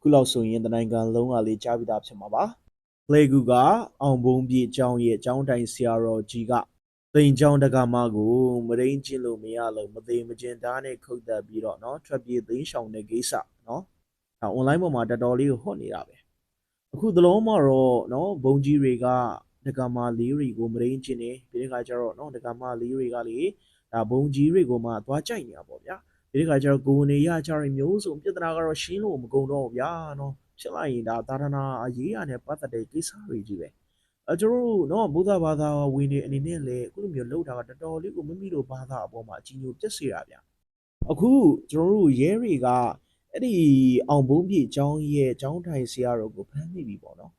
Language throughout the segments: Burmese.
ခုလောက်ဆိုရင်တနိုင်ငံလုံးကလေးကြားပြီးသားဖြစ်မှာပါလေကူကအောင်ဘုံပြည့်ကျောင်းရဲ့ကျောင်းတိုင်ဆရာတော်ကြီးကတိန်ကျောင်းတက္ကမကိုမရင်းကျင်လို့မရလို့မသေးမကျင်ဓာတ်နဲ့ခုတ်တက်ပြီးတော့เนาะထွက်ပြေးသိမ်းရှောင်တဲ့ကိစ္စเนาะဒါ online ပေါ်မှာတော်တော်လေးကိုဟော့နေတာပဲအခုသလုံးမှာတော့เนาะဘုံကြီးတွေကတက္ကမလေးတွေကိုမရင်းကျင်နေပြီးတဲ့ခါကျတော့เนาะတက္ကမလေးတွေကလေဒါဘုံကြီးတွေကိုမှသွားကြိုက်နေတာပေါ့ဗျာ ဒီခါကျတော့ကိုယ်နေရကြရင်မျိုးစုံပြဿနာကတော့ရှင်းလို့မကုန်တော့ဘူးဗျာနော်ဖြစ်လိုက်ရင်ဒါသာသနာအရေးအနဲ့ပတ်သက်တဲ့ကိစ္စတွေကြီးပဲအဲကျွန်တော်တို့နော်ဘုရားဘာသာဝင်တွေအနေနဲ့လည်းအခုလိုမျိုးလောက်တာကတော်တော်လေးကိုမိမိတို့ဘာသာအပေါ်မှာအကြီးညိုပြက်စေတာဗျာအခုကျွန်တော်တို့ရဲတွေကအဲ့ဒီအောင်ဘုံပြည့်အကြောင်းရဲ့အကြောင်းထိုင်ဆရာတော်ကိုဖမ်းမိပြီပေါ့နော်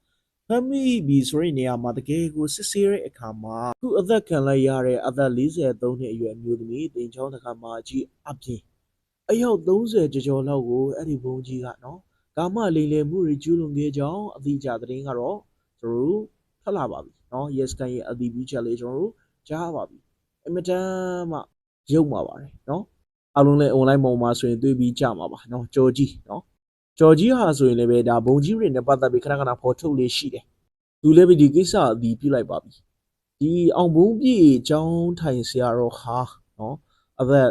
ဖမ်းမိပြီဆိုတဲ့နေရာမှာတကယ်ကိုစစ်ဆေးတဲ့အခါမှာအခုအသက်ခံလိုက်ရတဲ့အသက်43နှစ်အရွယ်အမျိုးသမီးတင်ချောင်းတစ်ခါမှာအကြီးအပြင်း အယောက်30ကျော်ကျော်လောက်ကိုအဲ့ဒီဘုံကြီးကနော်ကာမလိမ်လည်မှုတွေကျူးလွန်ခဲ့ကြောင်းအတိအကျသတင်းကတော့ကျွန်တော်တို့ထွက်လာပါပြီနော် yes ကန်ရဲ့အတိပြုချက်လေးကျွန်တော်တို့ကြားပါပြီအင်မတန်မှရုပ်မှာပါတယ်နော်အလုံးလည်း online ပုံမှာဆိုရင်တွေ့ပြီးကြမှာပါနော်ကြော်ကြီးနော်ကြော်ကြီးဟာဆိုရင်လည်းပဲဒါဘုံကြီးတွေနဲ့ပတ်သက်ပြီးခဏခဏဖော်ထုတ်လေးရှိတယ်သူလည်းပဲဒီကိစ္စအတိပြုလိုက်ပါပြီဒီအောင်ဘုံပြည့်အကြောင်းထိုင်ဆရာတော်ဟာနော်အသက်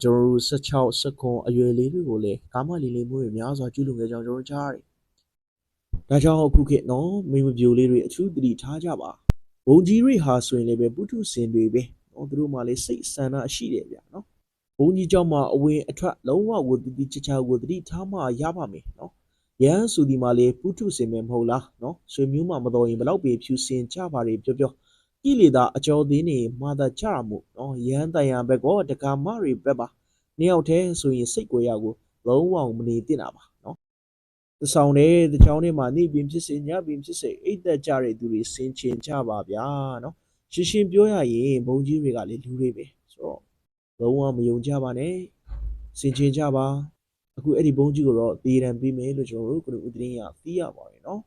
ကျွန်တော်တို့16 19အရွယ်လေးတွေကိုလည်းကားမလီလီမှုတွေများစွာကျူးလွန်ခဲ့ကြောင်းကျွန်တော်ကြားရတယ်။ဒါကြောင့်အခုခေတ်နော်မိမပြိုလေးတွေအထူးတတိထားကြပါ။ဘုံကြီးတွေဟာဆိုရင်လည်းပဲပုထုဇဉ်တွေပဲ။နော်သူတို့မှလည်းစိတ်ဆန္ဒရှိတယ်ဗျာနော်။ဘုံကြီးကြောင့်မှအဝင်အထွက်လုံးဝကိုတတိချာချာကိုတတိထားမှရပါမယ်နော်။ရန်ဆိုဒီမှာလေပုထုစင်မဲမဟုတ်လားနော်ဆွေမျိုးမှမတော်ရင်ဘလောက်ပဲဖြူစင်ကြပါလေပြောပြော။ ကိလေသာအကျော်သေးနေမာတာကြရမှုနော်ရဟန်းတန်ရဘက်ကောတက္ကမတွေဘက်ပါနှစ်ယောက်တည်းဆိုရင်စိတ်ကိုရကိုလုံးဝမနေတင်တာပါနော်။တဆောင်တဲ့တချောင်းထဲမှာနေပင်ဖြစ်စေညပင်ဖြစ်စေအိတ်သက်ကြတဲ့သူတွေဆင်ခြင်ကြပါဗျာနော်။ရှင်းရှင်းပြောရရင်ဘုံကြီးတွေကလည်းလူတွေပဲဆိုတော့လုံးဝမယုံကြပါနဲ့။ဆင်ခြင်ကြပါ။အခုအဲ့ဒီဘုံကြီးကိုတော့တည်ရန်ပြီးမယ်လို့ကျွန်တော်တို့ကလူဦးတင်းရသိရပါတယ်နော်